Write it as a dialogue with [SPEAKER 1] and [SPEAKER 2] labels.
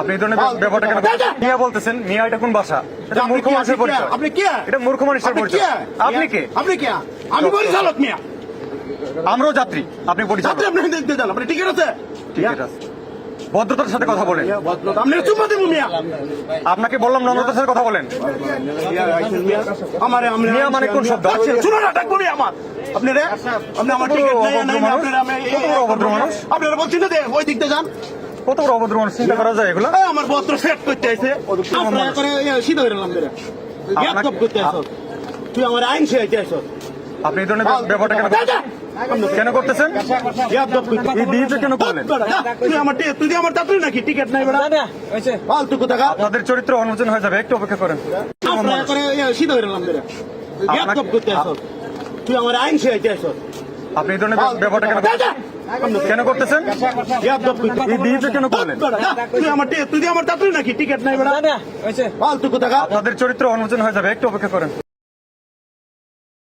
[SPEAKER 1] আপনি এই ধরনের ব্যাপারটা কেন মিয়া বলতেছেন মিয়া এটা কোন ভাষা? এটা মূর্খ মানুষের পরিচয়।
[SPEAKER 2] আপনি কে?
[SPEAKER 1] এটা মূর্খ মানুষের পরিচয়। আপনি কে?
[SPEAKER 2] আপনি কে? আমি পরিচালক মিয়া।
[SPEAKER 1] আমরাও যাত্রী। আপনি পরিচয়
[SPEAKER 2] আপনি দেখতে যান আপনি টিকিট আছে?
[SPEAKER 1] ঠিক আছে। ভদ্রতার সাথে কথা বলেন। আপনাকে বললাম নম্রতার সাথে কথা বলেন। মিয়া মানে কোন শব্দ?
[SPEAKER 2] আমার। আপনি আমার টিকিট? আপনারা বলছেন ওই দিকতে যান।
[SPEAKER 1] কত বড় অভদ্র মানুষ চিন্তা করা যায় এগুলো?
[SPEAKER 2] আমার বস্ত্র সেট করতে আইছে। আপনারা করে এ, সিধা হয়ে গ্যাপ করতে আইছো। তুই আমার আইন আইছো।
[SPEAKER 1] আপনি এই ধরনের ব্যাপারটা কেন! কেন করতেছেন? এই ডিউটি কেন করলেন?
[SPEAKER 2] তুই আমার তুই আমার নাকি? টিকিট নাই বেড়া। ফালতু কথা
[SPEAKER 1] আপনাদের চরিত্র অনুমোচন হয়ে যাবে একটু অপেক্ষা করেন।
[SPEAKER 2] আপনারা করে বেরে গ্যাপ করতে আইছো। তুই আমার আইন শিখাইতে আইছো।
[SPEAKER 1] আপনি এই ধরনের ব্যাপারটা কেন! কেন করতেছেন? এই কেন করলেন?
[SPEAKER 2] তুই আমার তুই আমার চাকরি নাকি? টিকিট নাই বেড়া। ফালতু কোথাকা
[SPEAKER 1] আপনাদের চরিত্র অনুমোচন হয়ে যাবে একটু অপেক্ষা করেন।